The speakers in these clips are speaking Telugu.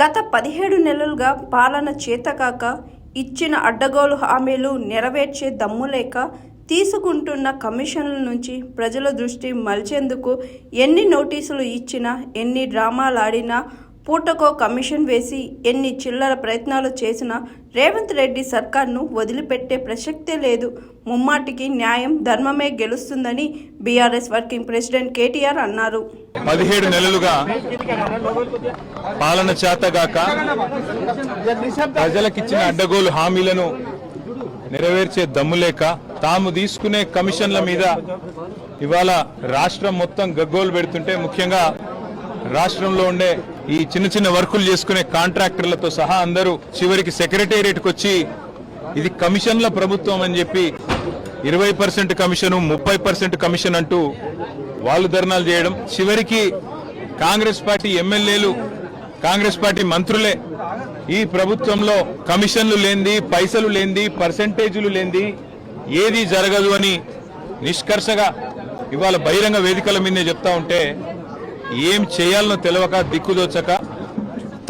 గత పదిహేడు నెలలుగా పాలన చేతకాక ఇచ్చిన అడ్డగోలు హామీలు నెరవేర్చే దమ్ము లేక తీసుకుంటున్న కమిషన్ల నుంచి ప్రజల దృష్టి మలిచేందుకు ఎన్ని నోటీసులు ఇచ్చినా ఎన్ని డ్రామాలాడినా పూటకో కమిషన్ వేసి ఎన్ని చిల్లర ప్రయత్నాలు చేసినా రేవంత్ రెడ్డి సర్కార్ను వదిలిపెట్టే ప్రసక్తే లేదు. ముమ్మాటికి న్యాయం ధర్మమే గెలుస్తుందని బీఆర్ఎస్ వర్కింగ్ ప్రెసిడెంట్ కేటీఆర్ అన్నారు. పదిహేడు నెలలుగా పాలన చేతగాక ప్రజలకిచ్చిన అడ్డగోలు హామీలను నెరవేర్చే దమ్ము లేక తాము తీసుకునే కమిషన్ల మీద ఇవాళ రాష్ట్రం మొత్తం గగ్గోలు పెడుతుంటే ముఖ్యంగా రాష్ట్రంలో ఉండే ఈ చిన్న చిన్న వర్కులు చేసుకునే కాంట్రాక్టర్లతో సహా అందరూ చివరికి సెక్రటేరియట్కి వచ్చి ఇది కమిషన్ల ప్రభుత్వం అని చెప్పి ఇరవై పర్సెంట్ కమిషన్ ముప్పై పర్సెంట్ కమిషన్ అంటూ వాళ్ళు ధర్నాలు చేయడం. చివరికి కాంగ్రెస్ పార్టీ ఎమ్మెల్యేలు కాంగ్రెస్ పార్టీ మంత్రులే ఈ ప్రభుత్వంలో కమిషన్లు లేనిది పైసలు లేనిది పర్సంటేజీలు లేంది ఏది జరగదు అని నిష్కర్షగా ఇవాళ బహిరంగ వేదికల మీదే చెప్తా ఉంటే ఏం చేయాలనో తెలియక దిక్కుదోచక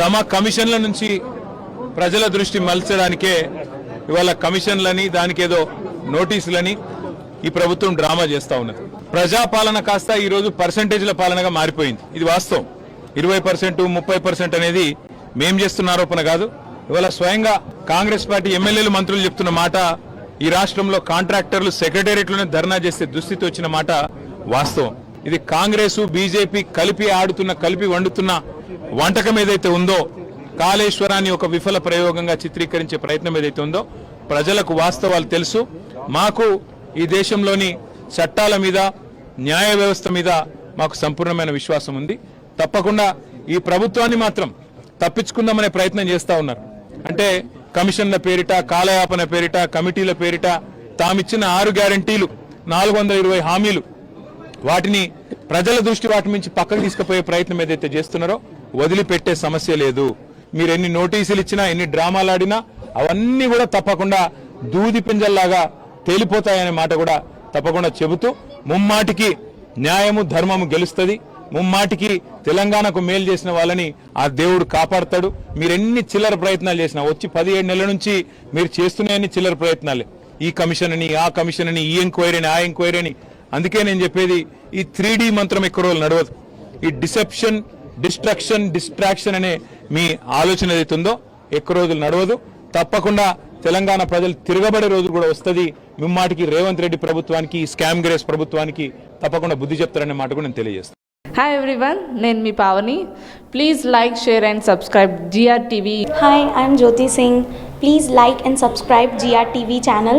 తమ కమిషన్ల నుంచి ప్రజల దృష్టి మలచడానికే ఇవాళ కమిషన్లని దానికేదో నోటీసులని ఈ ప్రభుత్వం డ్రామా చేస్తా ఉన్నది. ప్రజాపాలన కాస్త ఈరోజు పర్సంటేజ్ల పాలనగా మారిపోయింది. ఇది వాస్తవం. ఇరవై పర్సెంట్ ముప్పై పర్సెంట్ అనేది మేం చేస్తున్న ఆరోపణ కాదు. ఇవాళ స్వయంగా కాంగ్రెస్ పార్టీ ఎమ్మెల్యేలు మంత్రులు చెప్తున్న మాట ఈ రాష్ట్రంలో కాంట్రాక్టర్లు సెక్రటేరియట్లోనే ధర్నా చేసే దుస్థితి వచ్చిన మాట వాస్తవం. ఇది కాంగ్రెస్ బీజేపీ కలిపి ఆడుతున్న కలిపి వండుతున్న వంటకం ఏదైతే ఉందో కాళేశ్వరాన్ని ఒక విఫల ప్రయోగంగా చిత్రీకరించే ప్రయత్నం ఏదైతే ఉందో ప్రజలకు వాస్తవాలు తెలుసు. మాకు ఈ దేశంలోని చట్టాల మీద న్యాయ వ్యవస్థ మీద మాకు సంపూర్ణమైన విశ్వాసం ఉంది. తప్పకుండా ఈ ప్రభుత్వాన్ని మాత్రం తప్పించుకుందామనే ప్రయత్నం చేస్తూ ఉన్నారు. అంటే కమిషన్ల పేరిట కాలయాపన పేరిట కమిటీల పేరిట తామిచ్చిన ఆరు గ్యారంటీలు నాలుగు వందల ఇరవై హామీలు వాటిని ప్రజల దృష్టి వాటి నుంచి పక్కకు తీసుకుపోయే ప్రయత్నం ఏదైతే చేస్తున్నారో వదిలిపెట్టే సమస్య లేదు. మీరు ఎన్ని నోటీసులు ఇచ్చినా ఎన్ని డ్రామాలు ఆడినా అవన్నీ కూడా తప్పకుండా దూది పింజల్లాగా తేలిపోతాయనే మాట కూడా తప్పకుండా చెబుతూ ముమ్మాటికి న్యాయము ధర్మము గెలుస్తుంది. ముమ్మాటికి తెలంగాణకు మేలు చేసిన వాళ్ళని ఆ దేవుడు కాపాడతాడు. మీరు ఎన్ని చిల్లర ప్రయత్నాలు చేసినా వచ్చి పదిహేడు నెలల నుంచి మీరు చేస్తున్నాయని చిల్లర ప్రయత్నాలే. ఈ కమిషన్ అని ఆ కమిషన్ అని ఈ ఎంక్వైరీ అని ఆ ఎంక్వైరీ అని అందుకే నేను చెప్పేది ఈ త్రీ మంత్రం ఎక్కువ రోజులు నడవదు. ఈ డిసెప్షన్ డిస్ట్రక్షన్ డిస్ట్రాక్షన్ అనే మీ ఆలోచన ఏదైతే ఉందో ఎక్కువ రోజులు నడవదు. తప్పకుండా తెలంగాణ ప్రజలు తిరగబడే రోజు కూడా వస్తుంది. మిమ్మాటికి రేవంత్ రెడ్డి ప్రభుత్వానికి ఈ స్కామ్ గ్రేస్ ప్రభుత్వానికి తప్పకుండా బుద్ధి చెప్తారనే మాట కూడా నేను తెలియజేస్తాను. హాయ్ ఎవ్రీవన్ నేను మీ Pavani. Please like share and subscribe GR TV Hi, I'm Jyoti Singh. Please like and subscribe GRTV channel.